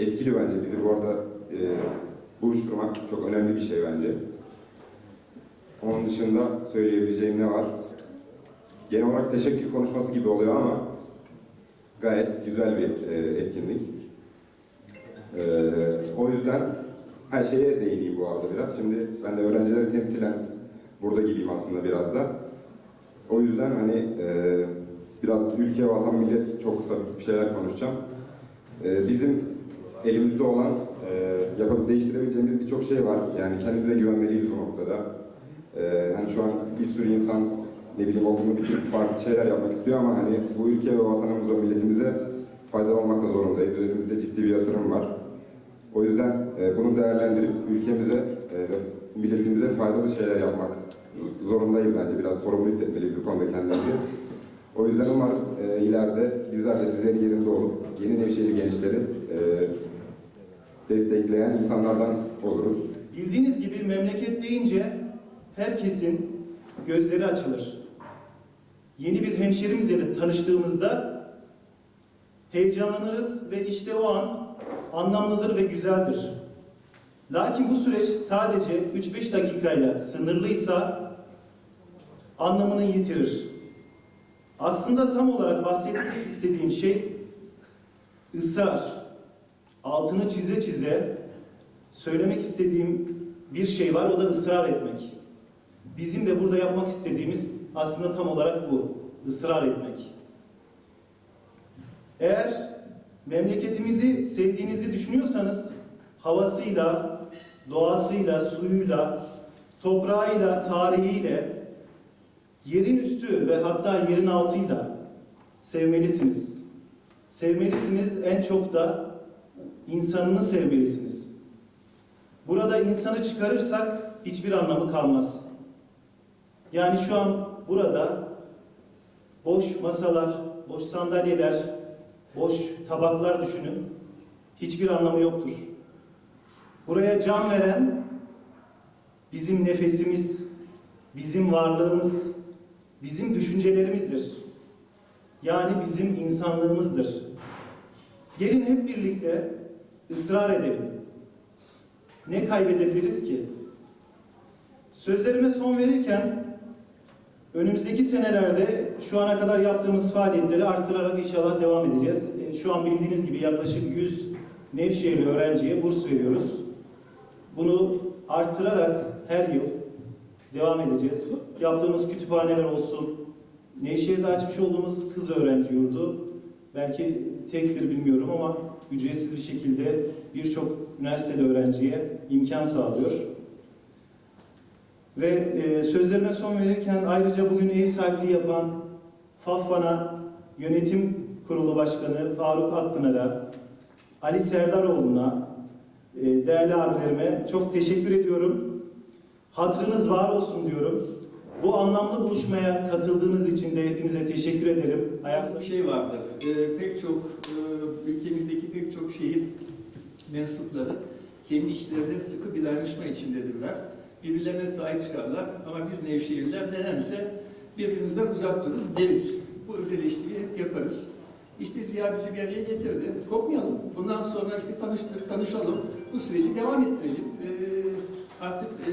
etkili bence. Bizi bu arada e, buluşturmak çok önemli bir şey bence. Onun dışında söyleyebileceğim ne var? Genel olarak teşekkür konuşması gibi oluyor ama gayet güzel bir e, etkinlik. E, o yüzden her şeye değineyim bu arada biraz. Şimdi ben de öğrencileri temsilen burada gibiyim aslında biraz da. O yüzden hani e, biraz ülke, vatan, millet çok kısa bir şeyler konuşacağım. E, bizim elimizde olan, e, yapıp değiştirebileceğimiz birçok şey var. Yani kendimize güvenmeliyiz bu noktada. E, hani şu an bir sürü insan ne bileyim okulunu bitirip farklı şeyler yapmak istiyor ama hani bu ülke ve vatanımıza, milletimize faydalı olmak da zorundayız. Üzerimizde ciddi bir yatırım var. O yüzden e, bunu değerlendirip ülkemize e, ve milletimize faydalı şeyler yapmak zorundayız bence. Biraz sorumlu hissetmeliyiz bu konuda kendimizi. O yüzden umarım e, ileride bizler de sizlerin yerinde olup yeni Nevşehir gençleri e, destekleyen insanlardan oluruz. Bildiğiniz gibi memleket deyince herkesin gözleri açılır. Yeni bir hemşerimizle tanıştığımızda heyecanlanırız ve işte o an anlamlıdır ve güzeldir. Lakin bu süreç sadece 3-5 dakikayla sınırlıysa anlamını yitirir. Aslında tam olarak bahsetmek istediğim şey ısrar. Altını çize çize söylemek istediğim bir şey var, o da ısrar etmek. Bizim de burada yapmak istediğimiz aslında tam olarak bu, ısrar etmek. Eğer memleketimizi sevdiğinizi düşünüyorsanız, havasıyla, doğasıyla, suyuyla, toprağıyla, tarihiyle, yerin üstü ve hatta yerin altıyla sevmelisiniz. Sevmelisiniz, en çok da insanını sevmelisiniz. Burada insanı çıkarırsak hiçbir anlamı kalmaz. Yani şu an burada boş masalar, boş sandalyeler, boş tabaklar düşünün. Hiçbir anlamı yoktur. Buraya can veren bizim nefesimiz, bizim varlığımız, bizim düşüncelerimizdir. Yani bizim insanlığımızdır. Gelin hep birlikte ısrar edelim. Ne kaybedebiliriz ki? Sözlerime son verirken önümüzdeki senelerde şu ana kadar yaptığımız faaliyetleri arttırarak inşallah devam edeceğiz. E, Şu an bildiğiniz gibi yaklaşık 100 Nevşehirli öğrenciye burs veriyoruz. Bunu artırarak her yıl devam edeceğiz. Yaptığımız kütüphaneler olsun, Nevşehir'de açmış olduğumuz kız öğrenci yurdu, belki tektir bilmiyorum ama ücretsiz bir şekilde birçok üniversitede öğrenciye imkan sağlıyor. Ve e, sözlerime son verirken ayrıca bugün ev sahipliği yapan FAFVAN'a Yönetim Kurulu Başkanı Faruk Akpınar'a, Ali Serdaroğlu'na, e, değerli abilerime çok teşekkür ediyorum. Hatırınız var olsun diyorum. Bu anlamlı buluşmaya katıldığınız için de hepinize teşekkür ederim. Ayakta bir şey vardır. Ee, pek çok e, ülkemizdeki pek çok şehir mensupları kendi işlerinde sıkı bir dayanışma içindedirler. Birbirlerine sahip çıkarlar ama biz Nevşehirliler nedense birbirimizden uzak dururuz deriz. Bu öz eleştiriyi hep yaparız. İşte Ziya bizi bir araya getirdi. Kopmayalım. Bundan sonra işte tanıştık, tanışalım. Bu süreci devam ettirelim. Ee, artık e,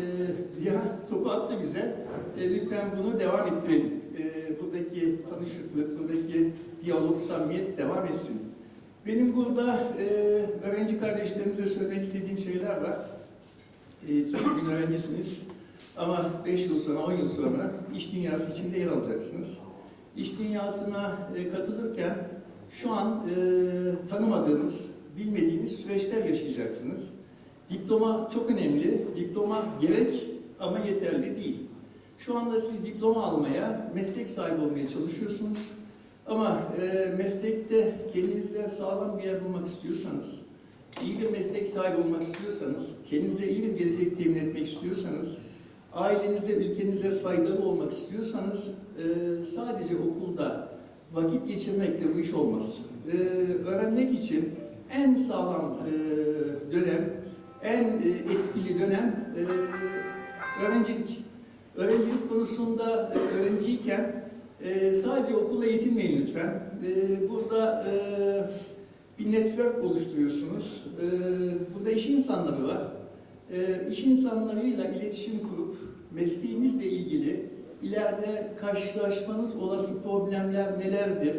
Ziya topu attı bize. E, lütfen bunu devam ettirelim. E, buradaki tanışıklık, buradaki diyalog, samimiyet devam etsin. Benim burada e, öğrenci kardeşlerimize söylemek istediğim şeyler var. E, siz bugün öğrencisiniz ama 5 yıl sonra, 10 yıl sonra iş dünyası içinde yer alacaksınız. İş dünyasına e, katılırken şu an e, tanımadığınız, bilmediğiniz süreçler yaşayacaksınız. Diploma çok önemli. Diploma gerek ama yeterli değil. Şu anda siz diploma almaya, meslek sahibi olmaya çalışıyorsunuz. Ama e, meslekte kendinize sağlam bir yer bulmak istiyorsanız, iyi bir meslek sahibi olmak istiyorsanız, kendinize iyi bir gelecek temin etmek istiyorsanız, ailenize, ülkenize faydalı olmak istiyorsanız e, sadece okulda vakit geçirmekle bu iş olmaz. E, öğrenmek için en sağlam e, dönem, en e, etkili dönem e, öğrencilik. Öğrencilik konusunda e, öğrenciyken e, sadece okulla yetinmeyin lütfen. E, burada e, bir network oluşturuyorsunuz. Ee, burada iş insanları var. Ee, iş insanlarıyla iletişim kurup mesleğinizle ilgili ileride karşılaşmanız olası problemler nelerdir?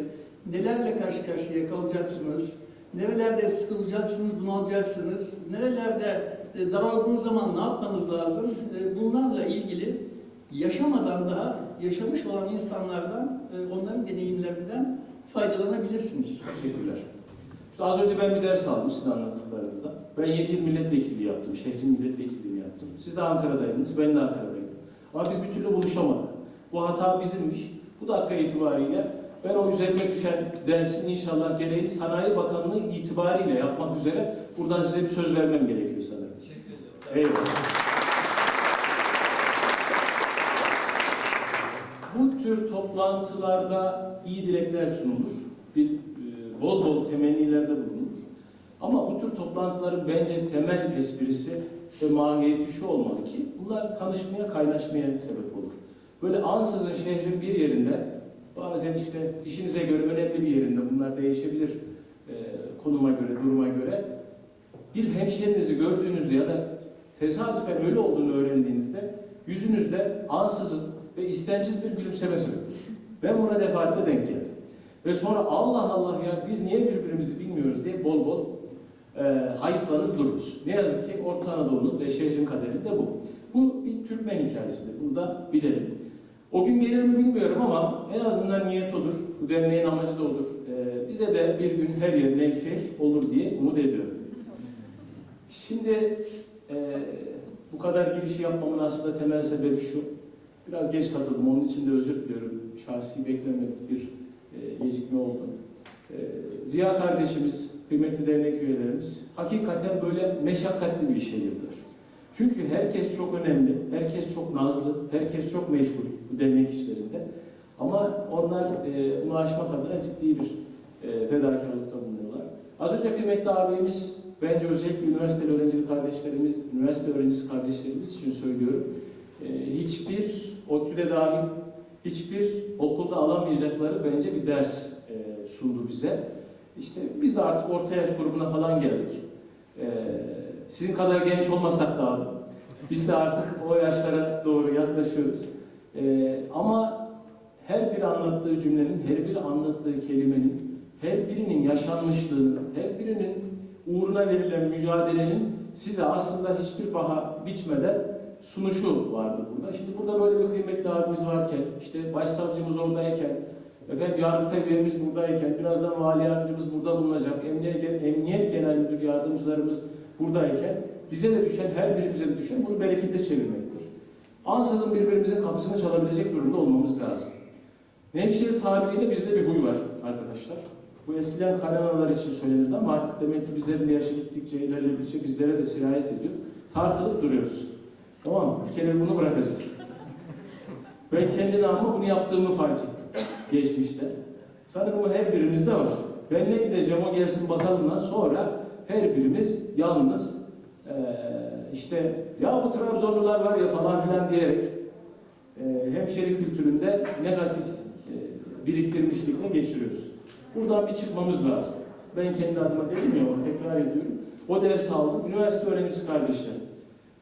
Nelerle karşı karşıya kalacaksınız? Nerelerde sıkılacaksınız, bunalacaksınız? Nerelerde e, daraldığınız zaman ne yapmanız lazım? E, bunlarla ilgili yaşamadan daha yaşamış olan insanlardan, e, onların deneyimlerinden faydalanabilirsiniz. Teşekkürler. İşte az önce ben bir ders aldım sizin anlattıklarınızda. Ben 7 yıl milletvekilliği yaptım, şehrin milletvekilliğini yaptım. Siz de Ankara'daydınız, ben de Ankara'daydım. Ama biz bir türlü buluşamadık. Bu hata bizimmiş. Bu dakika itibariyle ben o üzerime düşen dersin inşallah gereğini Sanayi Bakanlığı itibariyle yapmak üzere buradan size bir söz vermem gerekiyor sanırım. Eyvallah. Bu tür toplantılarda iyi dilekler sunulur. Bir e, bol bol temennilerde bulunur. Ama bu tür toplantıların bence temel esprisi ve mahiyeti şu olmalı ki bunlar tanışmaya, kaynaşmaya sebep olur. Böyle ansızın şehrin bir yerinde bazen işte işinize göre önemli bir yerinde bunlar değişebilir e, konuma göre, duruma göre bir hemşehrinizi gördüğünüzde ya da tesadüfen öyle olduğunu öğrendiğinizde yüzünüzde ansızın ve istemsiz bir gülümseme olur. Ben buna defaatle denk geldim. Ve sonra Allah Allah ya biz niye birbirimizi bilmiyoruz diye bol bol e, hayıflanır dururuz. Ne yazık ki Orta Anadolu'nun ve şehrin kaderi de bu. Bu bir Türkmen hikayesidir. Bunu da bilelim. O gün gelir mi bilmiyorum ama en azından niyet olur. Bu derneğin amacı da olur. E, bize de bir gün her yer Nevşehir olur diye umut ediyorum. Şimdi e, bu kadar girişi yapmamın aslında temel sebebi şu. Biraz geç katıldım. Onun için de özür diliyorum. Şahsi beklemedik bir e, gecikme oldu. E, Ziya kardeşimiz, kıymetli dernek üyelerimiz hakikaten böyle meşakkatli bir işe girdiler. Çünkü herkes çok önemli, herkes çok nazlı, herkes çok meşgul bu dernek işlerinde. Ama onlar e, bunu aşmak adına ciddi bir e, fedakarlıkta bulunuyorlar. Az önce kıymetli abimiz, bence özellikle üniversiteli öğrenci kardeşlerimiz, üniversite öğrencisi kardeşlerimiz için söylüyorum. E, hiçbir ODTÜ'de dahil hiçbir okulda alamayacakları bence bir ders e, sundu bize. İşte biz de artık orta yaş grubuna falan geldik. E, sizin kadar genç olmasak da biz de artık o yaşlara doğru yaklaşıyoruz. E, ama her bir anlattığı cümlenin, her bir anlattığı kelimenin, her birinin yaşanmışlığının, her birinin uğruna verilen mücadelenin size aslında hiçbir baha biçmeden sunuşu vardı burada. Şimdi burada böyle bir kıymetli abimiz varken, işte başsavcımız oradayken, efendim yargıtay üyemiz buradayken, birazdan vali yardımcımız burada bulunacak, emniyet, emniyet genel müdür yardımcılarımız buradayken, bize de düşen, her birimize de düşen bunu berekete çevirmektir. Ansızın birbirimizin kapısını çalabilecek durumda olmamız lazım. Nevşehir tabiriyle bizde bir huy var arkadaşlar. Bu eskiden kalemalar için söylenirdi ama artık demek ki bizlerin yaşı gittikçe, ilerledikçe bizlere de sirayet ediyor. Tartılıp duruyoruz. Tamam mı? Bir kere bunu bırakacağız. Ben kendine ama bunu yaptığımı fark ettim geçmişte. Sanırım bu her birimizde var. Ben ne gideceğim o gelsin bakalımdan sonra her birimiz yalnız eee, işte ya bu Trabzonlular var ya falan filan diyerek eee hemşeri kültüründe negatif eee, biriktirmişlikle geçiriyoruz. Buradan bir çıkmamız lazım. Ben kendi adıma dedim ya tekrar ediyorum. O dersi aldım. Üniversite öğrencisi kardeşlerim.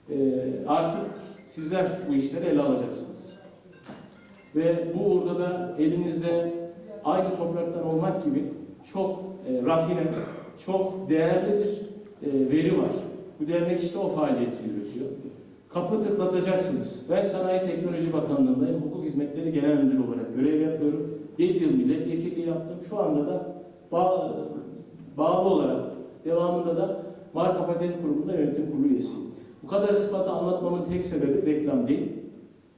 Ee, artık sizler bu işleri ele alacaksınız. Ve bu uğurda da elinizde aynı topraktan olmak gibi çok e, rafine, çok değerli bir e, veri var. Bu dernek işte o faaliyeti yürütüyor. Kapı tıklatacaksınız. Ben Sanayi Teknoloji Bakanlığı'ndayım. Hukuk Hizmetleri Genel Müdürü olarak görev yapıyorum. 7 yıl milletvekilliği yaptım. Şu anda da bağ, bağlı olarak devamında da Marka Patent Kurumu'nda yönetim kurulu üyesiyim. Bu kadar sıfatı anlatmamın tek sebebi reklam değil.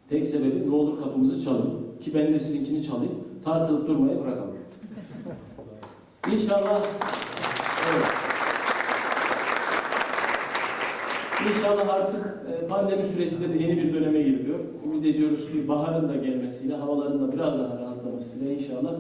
Tek sebebi ne olur kapımızı çalın. Ki ben de sizinkini çalayım. Tartılıp durmaya bırakalım. İnşallah evet. İnşallah artık e, pandemi sürecinde de yeni bir döneme giriliyor. Ümit ediyoruz ki baharın da gelmesiyle, havaların da biraz daha rahatlamasıyla inşallah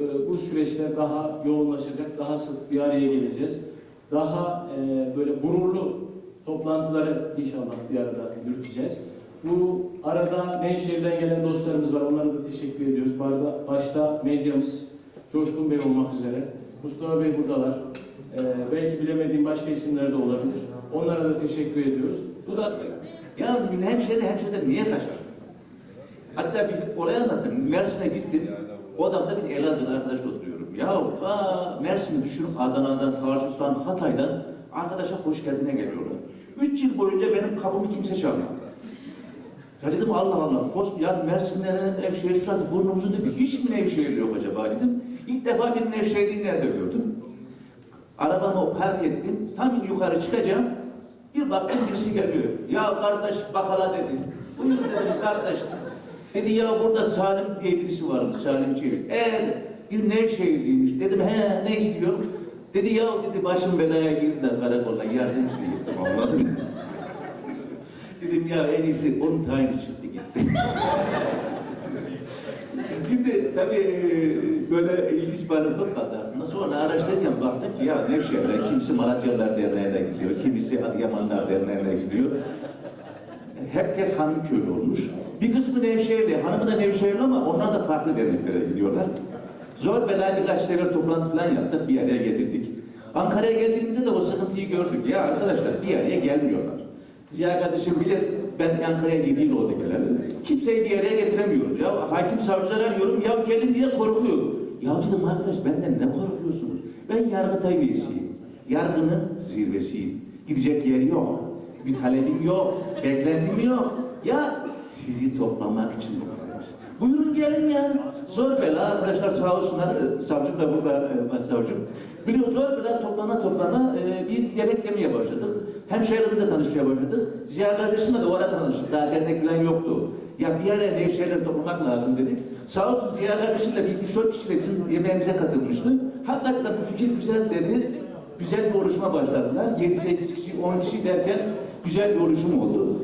e, bu süreçler daha yoğunlaşacak, daha sık bir araya geleceğiz. Daha e, böyle gururlu toplantıları inşallah bir arada yürüteceğiz. Bu arada Nevşehir'den gelen dostlarımız var. Onlara da teşekkür ediyoruz. Bu arada başta medyamız Coşkun Bey olmak üzere. Mustafa Bey buradalar. Ee, belki bilemediğim başka isimler de olabilir. Onlara da teşekkür ediyoruz. Bu da ya hemşeri hemşeri niye kaçar? Hatta bir oraya anlattım. Mersin'e gittim. O adamda bir Elazığlı arkadaş oturuyorum. Ya Mersin'i düşünün Adana'dan, Tarsus'tan, Hatay'dan arkadaşa hoş geldine geliyorlar. Üç yıl boyunca benim kapımı kimse çalmıyor. Ya dedim Allah Allah, kos, ya Mersin'lerin Nevşehir şurası burnumuzun dibi hiç mi Nevşehir yok acaba dedim. İlk defa bir Nevşehir'i nerede gördüm. Arabamı park ettim, tam yukarı çıkacağım. Bir baktım birisi geliyor. Ya kardeş bakala dedi. Buyur dedim kardeş. Dedi ya burada Salim diye birisi varmış, Salim Çelik. Eee bir Nevşehirliymiş. Dedim he ne istiyor? Dedi ya dedi başım belaya girdi de karakolla yardım istedim anladın Dedim ya en iyisi onun tayini çıktı gitti. Şimdi tabii e, böyle ilginç bir anekdot kaldı. Sonra araştırırken baktık ki ya Nevşehir'e kimisi Malatyalılar Derneği'ne gidiyor, kimisi Adıyamanlar Derneği'ne gidiyor. Herkes hanım köylü olmuş. Bir kısmı Nevşehirli, hanımı da Nevşehirli ama onlar da farklı derneklere gidiyorlar. Zor bela birkaç sefer toplantı falan yaptık, bir araya getirdik. Ankara'ya geldiğimizde de o sıkıntıyı gördük. Ya arkadaşlar bir araya gelmiyorlar. Ziya kardeşim bilir, ben Ankara'ya 7 yıl oldu geleli. Kimseyi bir araya getiremiyoruz. Ya hakim savcılar arıyorum, ya gelin diye korkuyor. Ya dedim arkadaş benden ne korkuyorsunuz? Ben Yargıtay üyesiyim. Yargının zirvesiyim. Gidecek yeri yok. Bir talebim yok, beklentim yok. Ya sizi toplamak için buradayız. Buyurun gelin ya. Zor bela arkadaşlar sağ olsunlar. e, Savcım da burada e, başsavcım. Biliyor zor bela toplana toplana e, bir yemek yemeye başladık. Hemşehrilerimizle tanışmaya başladık. Ziya kardeşimle de orada tanıştık. Daha dernek falan yoktu. Ya bir araya Nevşehirleri toplamak lazım dedik. Sağ olsun Ziya kardeşimle bir üç dört kişiyle bizim yemeğimize katılmıştı. Hakikaten bu fikir güzel dedi. Güzel bir oluşuma başladılar. 7-8 kişi, 10 kişi derken güzel bir oluşum oldu.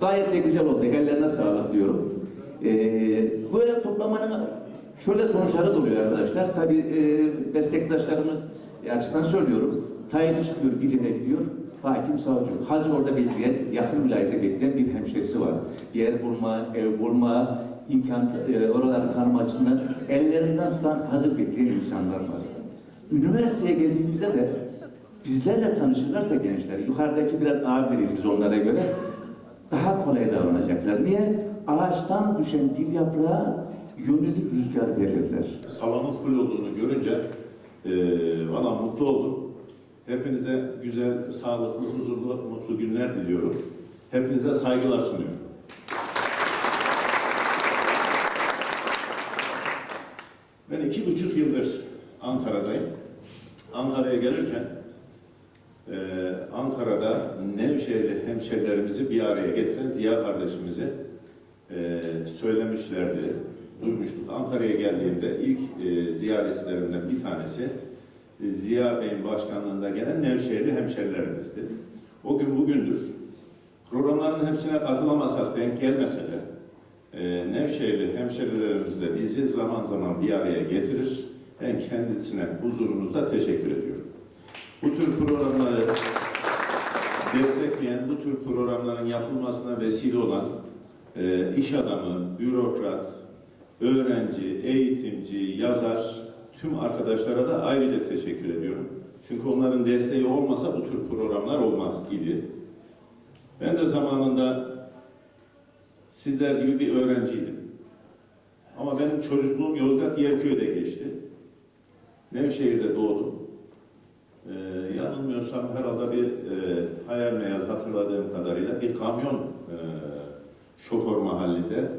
Gayet de güzel oldu. Ellerine sağlık diyorum. Ee, böyle toplamanın şöyle sonuçları da oluyor arkadaşlar. Tabii e, meslektaşlarımız e, açısından söylüyorum. Tayin çıkıyor, birine gidiyor. Hakim savcı. Hazır orada bekleyen, yakın vilayette bekleyen bir hemşerisi var. Yer bulma, ev bulma, imkan, e, oraları tanıma açısından ellerinden tutan hazır bekleyen insanlar var. Üniversiteye geldiğimizde de bizlerle tanışırlarsa gençler, yukarıdaki biraz ağır biriz biz onlara göre, daha kolay davranacaklar. Niye? Ağaçtan düşen bir yaprağa yönlü rüzgar verirler. salonun full olduğunu görünce e, valla mutlu oldum. Hepinize güzel, sağlıklı, huzurlu, mutlu günler diliyorum. Hepinize saygılar sunuyorum. Ben iki buçuk yıldır Ankara'dayım. Ankara'ya gelirken e, Ankara'da Nevşehirli hemşerilerimizi bir araya getiren Ziya kardeşimizi e, söylemişlerdi, duymuştuk. Ankara'ya geldiğimde ilk e, ziyaretçilerimden bir tanesi Ziya Bey'in başkanlığında gelen Nevşehirli hemşerilerimizdi. O gün bugündür. Programların hepsine katılamasak, denk gelmese de e, Nevşehirli hemşerilerimiz de bizi zaman zaman bir araya getirir. Ben kendisine huzurunuzda teşekkür ediyorum. Bu tür programları destekleyen, bu tür programların yapılmasına vesile olan e, iş adamı, bürokrat, öğrenci, eğitimci, yazar, tüm arkadaşlara da ayrıca teşekkür ediyorum. Çünkü onların desteği olmasa bu tür programlar olmaz idi. Ben de zamanında sizler gibi bir öğrenciydim. Ama benim çocukluğum Yozgat Yerköy'de geçti. Nevşehir'de doğdum. Ee, yanılmıyorsam herhalde bir e, hayal meyal hatırladığım kadarıyla bir kamyon e, şoför mahallinde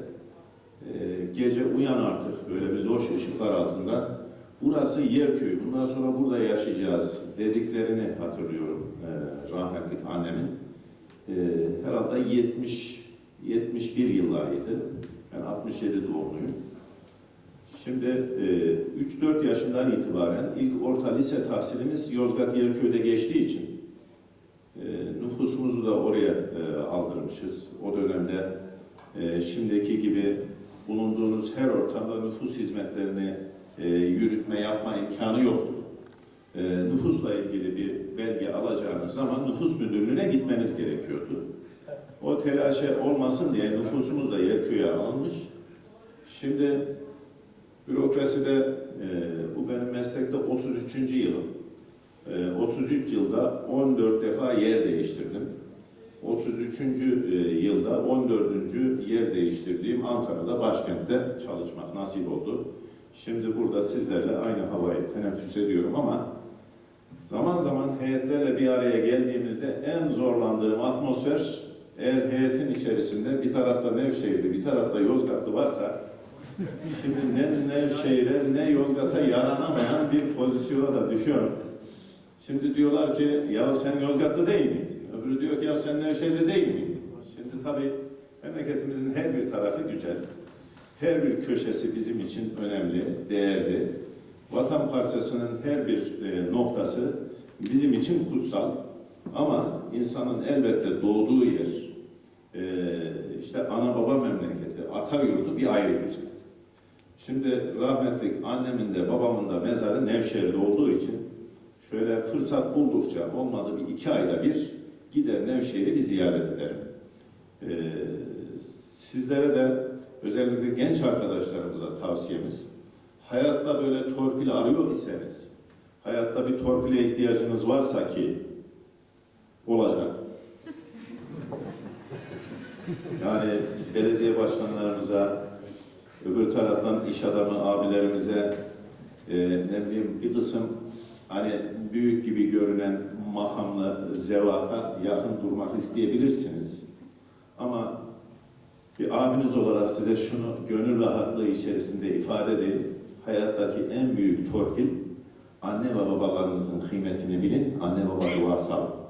e, gece uyan artık böyle bir loş ışıklar altında. Burası Yerköy bundan sonra burada yaşayacağız dediklerini hatırlıyorum e, rahmetli annemin. E, herhalde 70 71 yıllarıydı. Ben 67 doğumluyum. Şimdi e, 3-4 yaşından itibaren ilk orta lise tahsilimiz Yozgat Yerköy'de geçtiği için e, nüfusumuzu da oraya e, aldırmışız. O dönemde e, şimdiki gibi bulunduğunuz her ortamda nüfus hizmetlerini e, yürütme, yapma imkanı yoktu. E, nüfusla ilgili bir belge alacağınız zaman nüfus müdürlüğüne gitmeniz gerekiyordu. O telaşe olmasın diye nüfusumuz da Yerköy'e alınmış. Şimdi bürokraside, e, bu benim meslekte 33. yılım. Ee, 33 yılda 14 defa yer değiştirdim. 33. e, yılda 14. yer değiştirdiğim Ankara'da başkentte çalışmak nasip oldu. Şimdi burada sizlerle aynı havayı teneffüs ediyorum ama zaman zaman heyetlerle bir araya geldiğimizde en zorlandığım atmosfer eğer heyetin içerisinde bir tarafta Nevşehirli, bir tarafta Yozgatlı varsa şimdi ne Nevşehir'e ne Yozgat'a yaranamayan bir pozisyona da düşüyorum. Şimdi diyorlar ki ya sen Yozgatlı değil miydin? Öbürü diyor ki ya sen Nevşehirli değil miydin? Şimdi tabii memleketimizin her bir tarafı güzel. Her bir köşesi bizim için önemli, değerli. Vatan parçasının her bir e, noktası bizim için kutsal. Ama insanın elbette doğduğu yer, e, işte ana baba memleketi, ata yurdu bir ayrı güzel. Şimdi rahmetlik annemin de babamın da mezarı Nevşehir'de olduğu için şöyle fırsat buldukça olmadı bir iki ayda bir gider Nevşehir'i bir ziyaret ederim. Ee, sizlere de özellikle genç arkadaşlarımıza tavsiyemiz hayatta böyle torpil arıyor iseniz hayatta bir torpile ihtiyacınız varsa ki olacak. Yani belediye başkanlarımıza öbür taraftan iş adamı abilerimize e, ne bileyim bir kısım hani büyük gibi görünen makamlı zevata yakın durmak isteyebilirsiniz. Ama bir abiniz olarak size şunu gönül rahatlığı içerisinde ifade edeyim. Hayattaki en büyük torpil anne ve babalarınızın kıymetini bilin, anne baba duası alın.